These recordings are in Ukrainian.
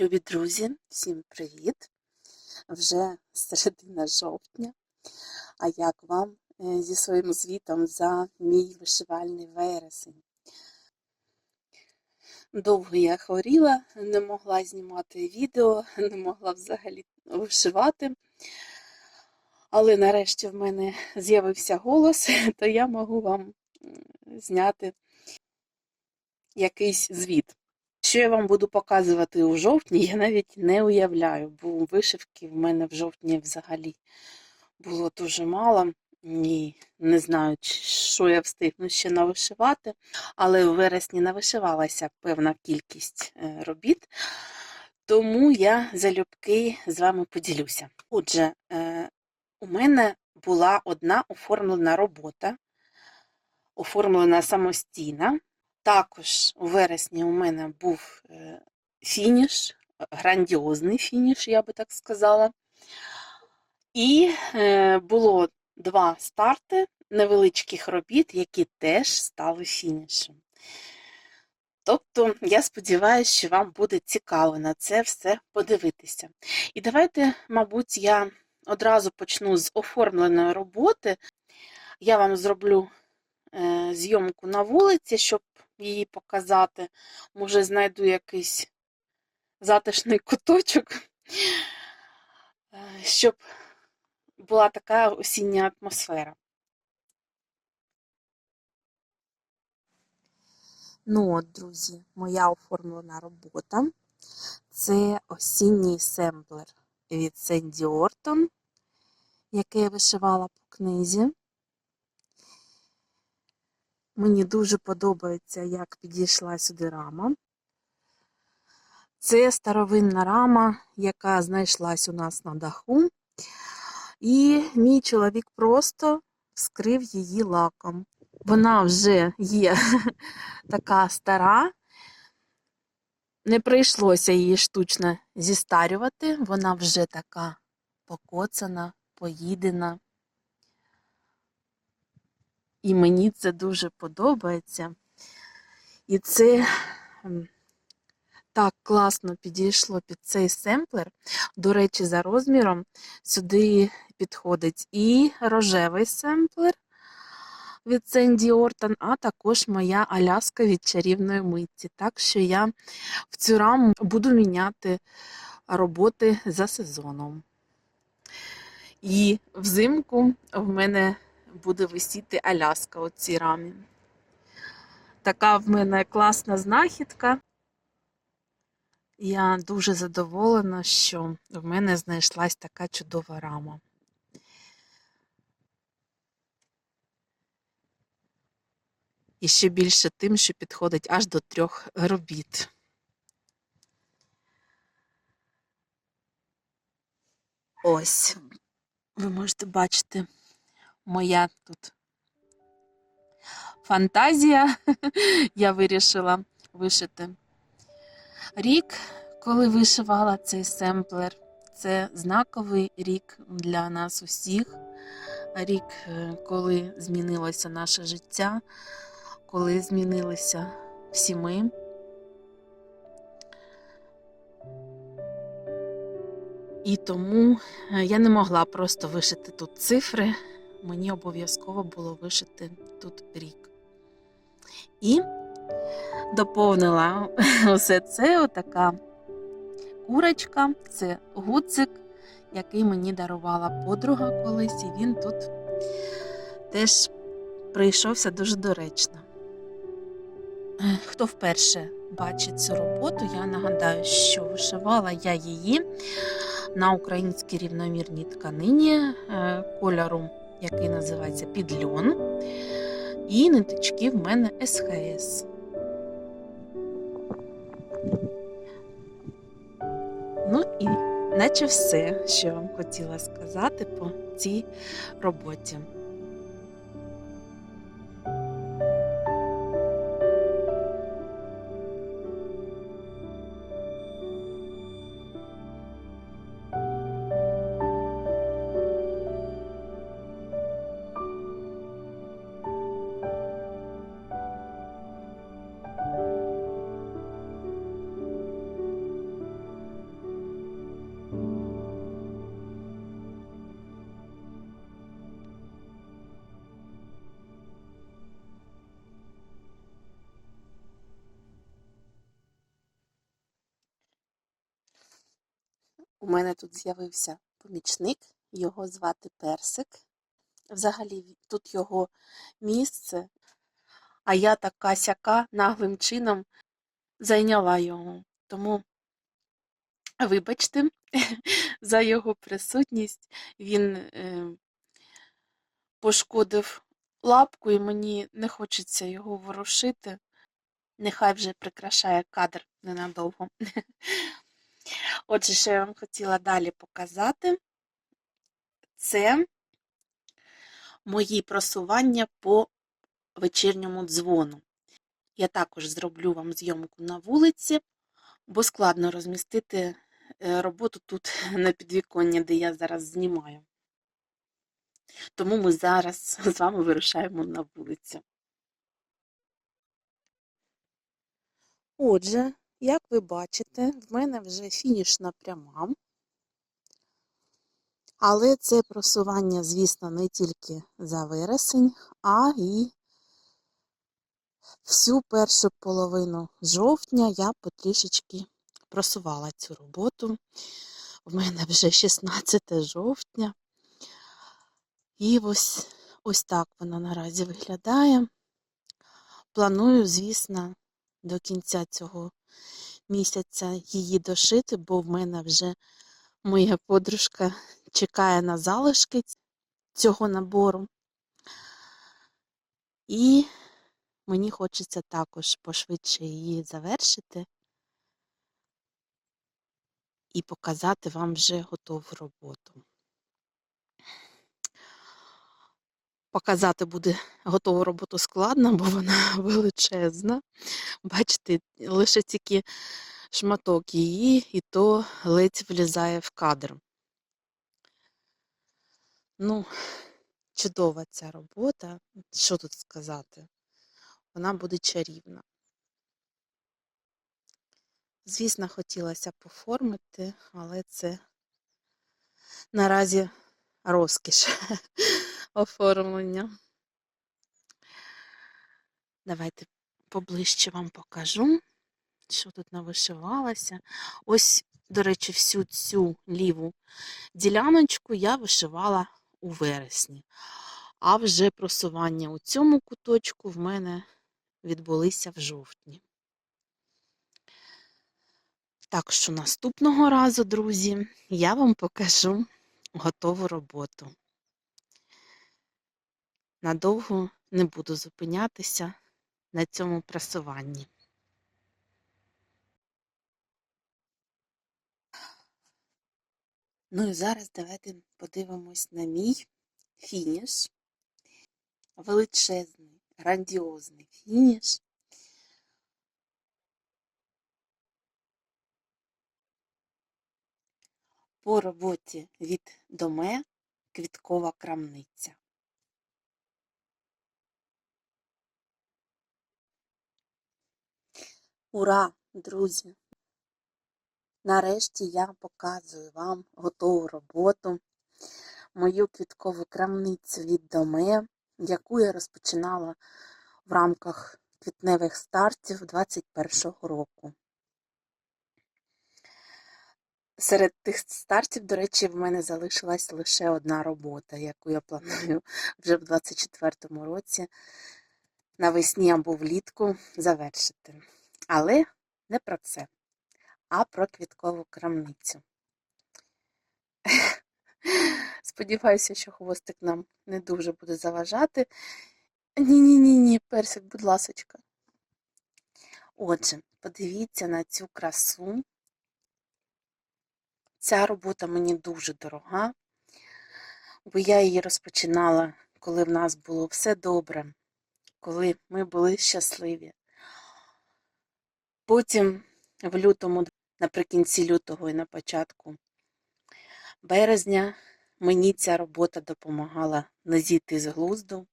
Любі друзі, всім привіт! Вже середина жовтня. А як вам е, зі своїм звітом за мій вишивальний вересень? Довго я хворіла, не могла знімати відео, не могла взагалі вишивати. Але нарешті в мене з'явився голос, то я можу вам зняти якийсь звіт. Що я вам буду показувати у жовтні, я навіть не уявляю, бо вишивки в мене в жовтні взагалі було дуже мало. І не знаю, що я встигну ще навишивати, але в вересні навишивалася певна кількість е, робіт, тому я залюбки з вами поділюся. Отже, е, у мене була одна оформлена робота, оформлена самостійно. Також у вересні у мене був е, фініш, грандіозний фініш, я би так сказала. І е, було два старти невеличких робіт, які теж стали фінішем. Тобто, я сподіваюся, що вам буде цікаво на це все подивитися. І давайте, мабуть, я одразу почну з оформленої роботи. Я вам зроблю е, зйомку на вулиці, щоб її показати. Може, знайду якийсь затишний куточок, е, щоб була така осіння атмосфера. Ну от, друзі, моя оформлена робота. Це осінній семплер від Сенді Ортон, який я вишивала по книзі. Мені дуже подобається, як підійшла сюди рама. Це старовинна рама, яка знайшлась у нас на даху. І мій чоловік просто скрив її лаком. Вона вже є така стара. Не прийшлося її штучно зістарювати. Вона вже така покоцана, поїдена. І мені це дуже подобається. І це так класно підійшло під цей семплер. До речі, за розміром сюди підходить і рожевий семплер від Сенді Ортон, а також моя Аляска від чарівної митці. Так що я в цю раму буду міняти роботи за сезоном. І взимку в мене буде висіти Аляска у цій рамі. Така в мене класна знахідка. Я дуже задоволена, що в мене знайшлась така чудова рама. І ще більше тим, що підходить аж до трьох робіт. Ось, ви можете бачити, моя тут фантазія. Я вирішила вишити рік, коли вишивала цей семплер. Це знаковий рік для нас усіх. Рік, е, коли змінилося наше життя, коли змінилися всі ми. І тому е, я не могла просто вишити тут цифри, мені обов'язково було вишити тут рік. І доповнила усе це отака курочка, це гудзик, який мені дарувала подруга колись, і він тут теж прийшовся дуже доречно. Хто вперше бачить цю роботу, я нагадаю, що вишивала я її на українській рівномірній тканині е, кольору, який називається підльон. І ниточки в мене СХС. Ну і наче все, що я вам хотіла сказати по цій роботі. У мене тут з'явився помічник, його звати Персик. Взагалі тут його місце, а я така сяка наглим чином зайняла його. Тому, вибачте, за його присутність. Він е, пошкодив лапку, і мені не хочеться його ворушити. Нехай вже прикрашає кадр ненадовго. Отже, що я вам хотіла далі показати, це мої просування по вечірньому дзвону. Я також зроблю вам зйомку на вулиці, бо складно розмістити е, роботу тут на підвіконні, де я зараз знімаю. Тому ми зараз з вами вирушаємо на вулицю. Отже, як ви бачите, в мене вже фінішна пряма. Але це просування, звісно, не тільки за вересень, а і всю першу половину жовтня я потрішечки просувала цю роботу. В мене вже 16 жовтня. І ось, ось так вона наразі виглядає. Планую, звісно, до кінця цього місяця її дошити, бо в мене вже моя подружка чекає на залишки цього набору. І мені хочеться також пошвидше її завершити і показати вам вже готову роботу. Показати буде готову роботу складно, бо вона величезна. Бачите, лише тільки шматок її, і то ледь влізає в кадр. Ну, чудова ця робота. Що тут сказати? Вона буде чарівна. Звісно, хотілося поформити, але це наразі розкіш оформлення. Давайте поближче вам покажу, що тут навишивалося. Ось, до речі, всю цю ліву діляночку я вишивала у вересні. А вже просування у цьому куточку в мене відбулися в жовтні. Так що наступного разу, друзі, я вам покажу готову роботу. Надовго не буду зупинятися на цьому прасуванні. Ну і зараз давайте подивимось на мій фініш. Величезний, грандіозний фініш. По роботі від доме квіткова крамниця. Ура, друзі! Нарешті я показую вам готову роботу, мою квіткову крамницю від доме, яку я розпочинала в рамках квітневих стартів 2021 року. Серед тих стартів, до речі, в мене залишилась лише одна робота, яку я планую вже в 2024 році навесні або влітку завершити. Але не про це, а про квіткову крамницю. Сподіваюся, що хвостик нам не дуже буде заважати. Ні-ні-ні, ні, персик, будь ласочка. Отже, подивіться на цю красу. Ця робота мені дуже дорога, бо я її розпочинала, коли в нас було все добре, коли ми були щасливі. Потім в лютому, наприкінці лютого і на початку березня, мені ця робота допомагала не зійти з глузду.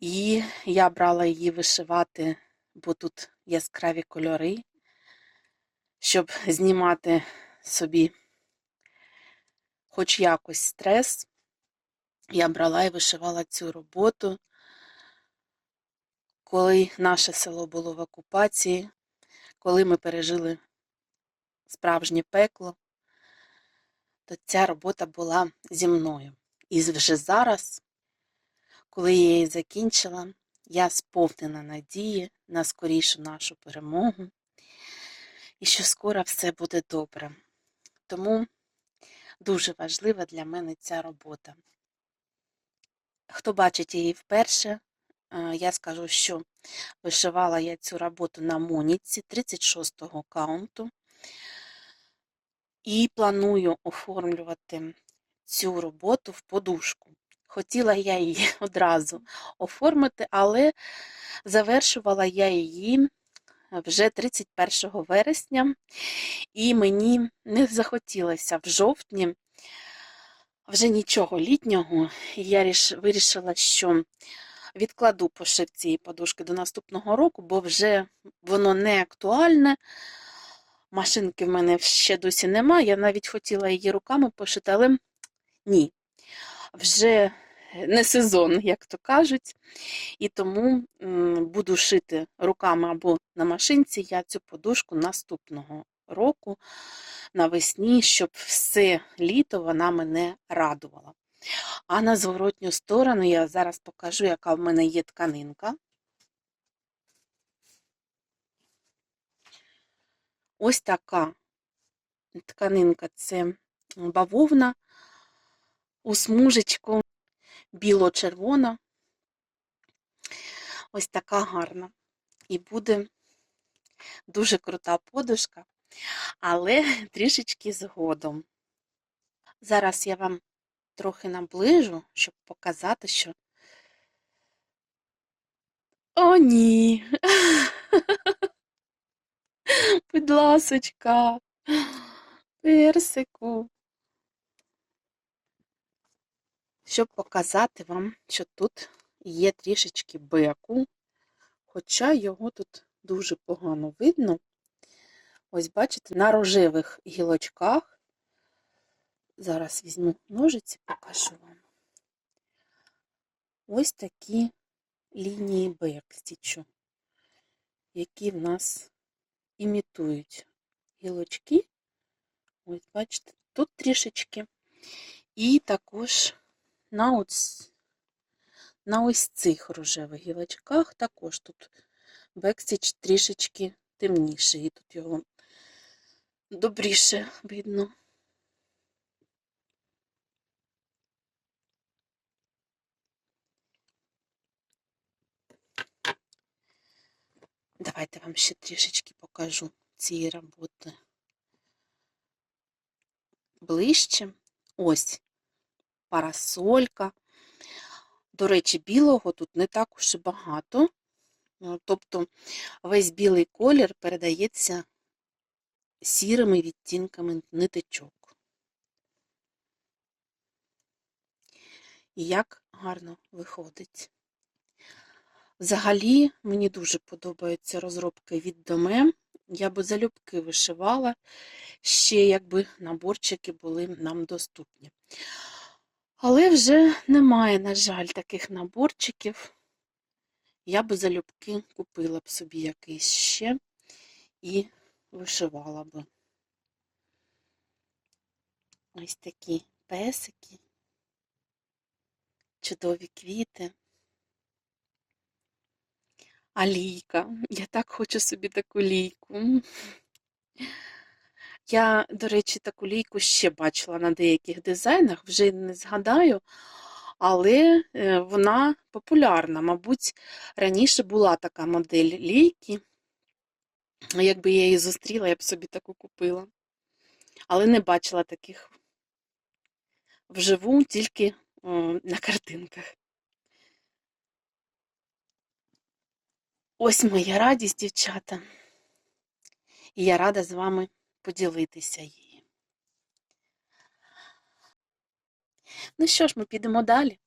І я брала її вишивати, бо тут яскраві кольори, щоб знімати собі хоч якось стрес. Я брала і вишивала цю роботу, коли наше село було в окупації, коли ми пережили справжнє пекло, то ця робота була зі мною. І вже зараз, коли я її закінчила, я сповнена надії на скорішу нашу перемогу і що скоро все буде добре. Тому дуже важлива для мене ця робота. Хто бачить її вперше, я скажу, що вишивала я цю роботу на Моніці 36-го каунту і планую оформлювати цю роботу в подушку. Хотіла я її одразу оформити, але завершувала я її вже 31 вересня, і мені не захотілося в жовтні вже нічого літнього. І я вирішила, що відкладу пошив цієї подушки до наступного року, бо вже воно не актуальне. Машинки в мене ще досі немає. Я навіть хотіла її руками пошити, але ні. Вже не сезон, як то кажуть. І тому буду шити руками або на машинці я цю подушку наступного року навесні, щоб все літо вона мене радувала. А на зворотню сторону я зараз покажу, яка в мене є тканинка. Ось така тканинка це бавовна у смужечку біло-червона. Ось така гарна. І буде дуже крута подушка, але трішечки згодом. Зараз я вам трохи наближу, щоб показати, що. О, ні. Будь ласочка, персику. Щоб показати вам, що тут є трішечки беку, хоча його тут дуже погано видно. Ось, бачите, на рожевих гілочках. Зараз візьму ножиці, покажу вам. Ось такі лінії бекстічу, які в нас імітують гілочки. Ось, бачите, тут трішечки. І також на ось, на ось цих рожевих гілочках також тут бекстіч трішечки темніший, і тут його добріше видно. Давайте вам ще трішечки покажу цієї роботи ближче. Ось парасолька. До речі, білого тут не так уж і багато. Е, Тобто весь білий колір передається сірими відтінками ниточок. І як гарно виходить. Взагалі, мені дуже подобаються розробки від Доме. Я би залюбки вишивала, ще якби наборчики були нам доступні. Але вже немає, на жаль, таких наборчиків. Я би залюбки купила б собі якийсь ще і вишивала би. Ось такі песики, чудові квіти. А лійка. Я так хочу собі таку лійку. Я, до речі, таку лійку ще бачила на деяких дизайнах, вже не згадаю, але е, вона популярна. Мабуть, раніше була така модель лійки. Якби я її зустріла, я б собі таку купила. Але не бачила таких вживу, тільки на картинках. Ось моя радість, дівчата. І я рада з вами поділитися її. Ну що ж, ми підемо далі.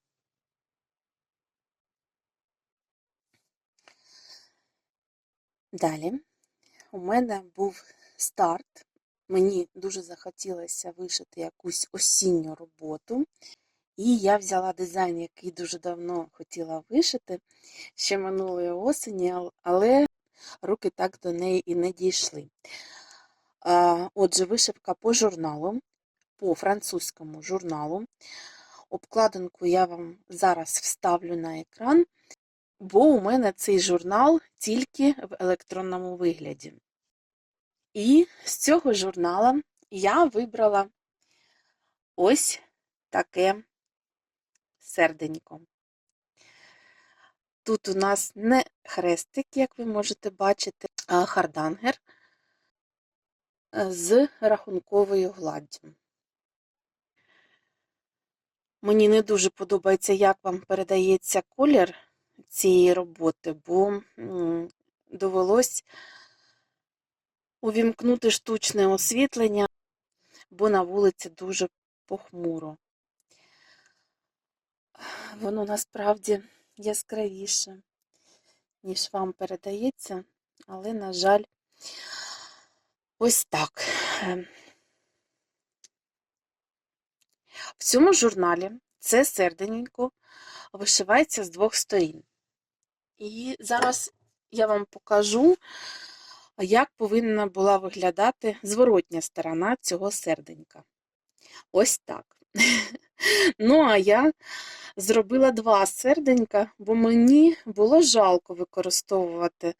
Далі у мене був старт. Мені дуже захотілося вишити якусь осінню роботу. І я взяла дизайн, який дуже давно хотіла вишити ще минулої осені, але руки так до неї і не дійшли. Отже, вишивка по журналу, по французькому журналу. Обкладинку я вам зараз вставлю на екран, бо у мене цей журнал тільки в електронному вигляді. І з цього журнала я вибрала ось таке серденько. Тут у нас не хрестик, як ви можете бачити, а хардангер з рахунковою гладдю. Мені не дуже подобається, як вам передається колір цієї роботи, бо довелось увімкнути штучне освітлення, бо на вулиці дуже похмуро. Воно насправді яскравіше, ніж вам передається, але, на жаль, ось так. Ем. В цьому журналі це серденько вишивається з двох сторін. І зараз я вам покажу, як повинна була виглядати зворотня сторона цього серденька. Ось так. Ну, а я зробила два серденька, бо мені було жалко використовувати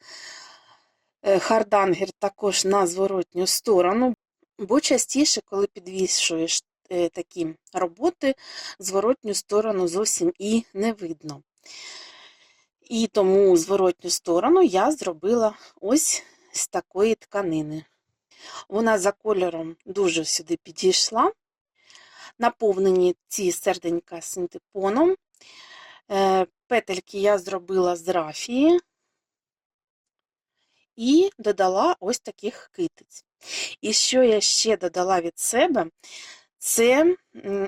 е, хардангер також на зворотню сторону, бо частіше, коли підвішуєш е, такі роботи, зворотню сторону зовсім і не видно. І тому зворотню сторону я зробила ось з такої тканини. Вона за кольором дуже сюди підійшла. Наповнені ці серденька синтепоном. Е, Петельки я зробила з рафії і додала ось таких китиць. І що я ще додала від себе, це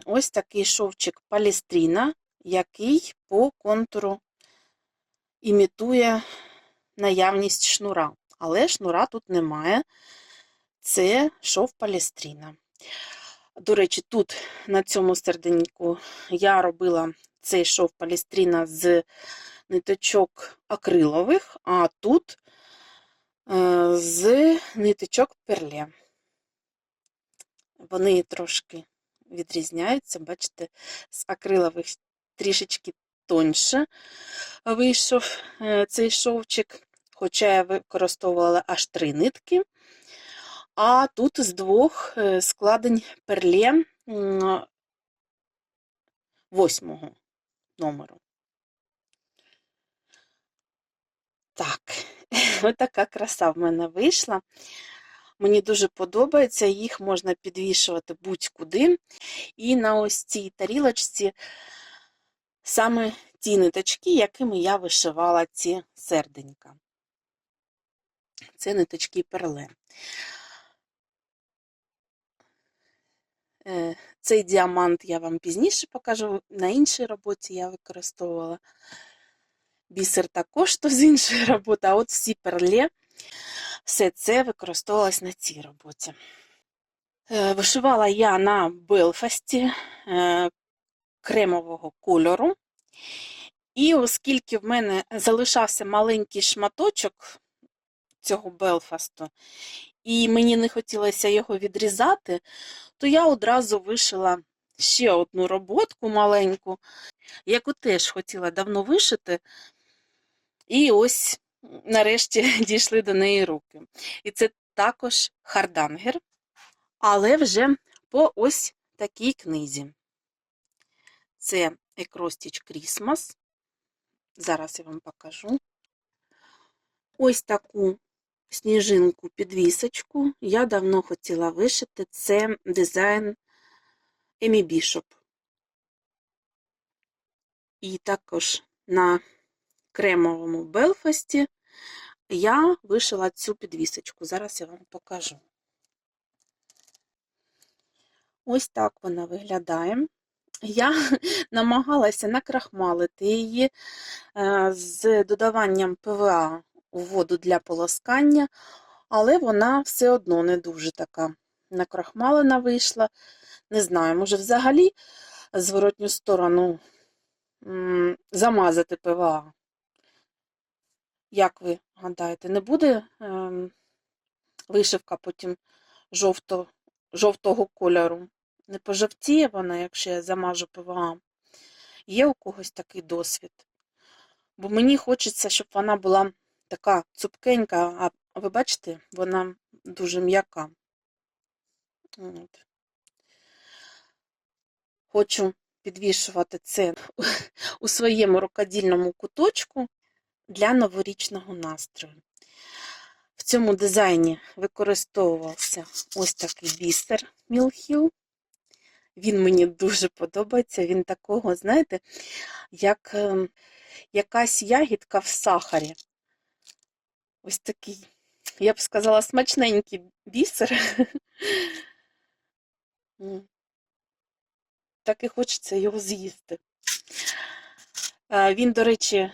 ось такий шовчик палістріна, який по контуру імітує наявність шнура. Але шнура тут немає. Це шов палістріна. До речі, тут на цьому серденьку я робила цей шов палістріна з ниточок акрилових, а тут е, з ниточок перле. Вони трошки відрізняються, бачите, з акрилових трішечки тоньше вийшов е, цей шовчик, хоча я використовувала аж три нитки. А тут з двох е, складень перле восьмого номеру. Так, ось така краса в мене вийшла. Мені дуже подобається, їх можна підвішувати будь-куди. І на ось цій тарілочці саме ті ниточки, якими я вишивала ці серденька. Це ниточки перле. Цей діамант я вам пізніше покажу. На іншій роботі я використовувала бісер також то з іншої роботи, а от всі перле, все це використовувалось на цій роботі. Е, Вишивала я на Белфасті е, кремового кольору. І оскільки в мене залишався маленький шматочок цього Белфасту, і мені не хотілося його відрізати, то я одразу вишила ще одну роботку маленьку, яку теж хотіла давно вишити. І ось нарешті дійшли до неї руки. І це також хардангер, але вже по ось такій книзі. Це Acrostitch Christmas. Зараз я вам покажу. Ось таку сніжинку підвісочку я давно хотіла вишити. Це дизайн Емі Бішоп. І також на кремовому Белфасті я вишила цю підвісочку. Зараз я вам покажу. Ось так вона виглядає. Я намагалася накрахмалити її е, з додаванням ПВА у воду для полоскання, але вона все одно не дуже така накрахмалена вийшла. Не знаю, може взагалі зворотню сторону замазати ПВА. Як ви гадаєте, не буде ем, вишивка потім жовто, жовтого кольору. Не пожовтіє вона, якщо я замажу ПВА. Є у когось такий досвід. Бо мені хочеться, щоб вона була така цупкенька, а ви бачите, вона дуже м'яка. Хочу підвішувати це у своєму рукодільному куточку для новорічного настрою. В цьому дизайні використовувався ось такий бісер Мілхіл. Він мені дуже подобається. Він такого, знаєте, як ем, якась ягідка в сахарі. Ось такий, я б сказала, смачненький бісер. Так і хочеться його з'їсти. Е, Він, до речі,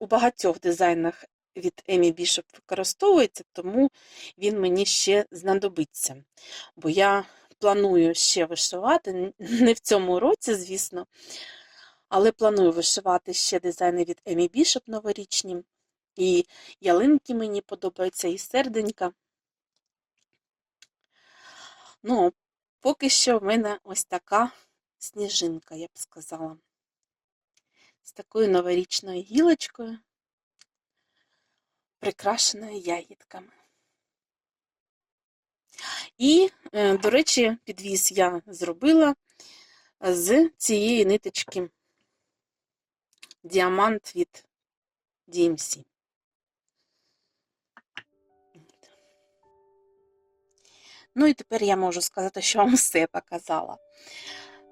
у багатьох дизайнах від Емі Бішоп використовується, тому він мені ще знадобиться. Бо я планую ще вишивати, не в цьому році, звісно, але планую вишивати ще дизайни від Емі Бішоп новорічні. І ялинки мені подобаються, і серденька. Ну, поки що в мене ось така сніжинка, я б сказала. З такою новорічною гілочкою, прикрашеною ягідками. І, е, до речі, підвіз я зробила з цієї ниточки діамант від DMC. Ну і тепер я можу сказати, що вам все показала.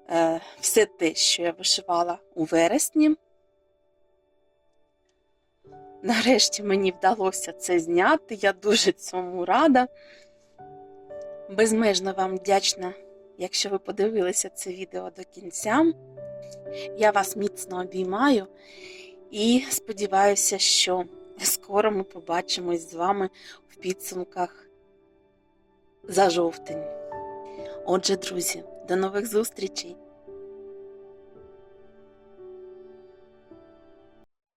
Е, Все те, що я вишивала у вересні. Нарешті мені вдалося це зняти. Я дуже цьому рада. Безмежно вам вдячна, якщо ви подивилися це відео до кінця. Я вас міцно обіймаю і сподіваюся, що скоро ми побачимось з вами в підсумках за жовтень. Отже, друзі, до нових зустрічей!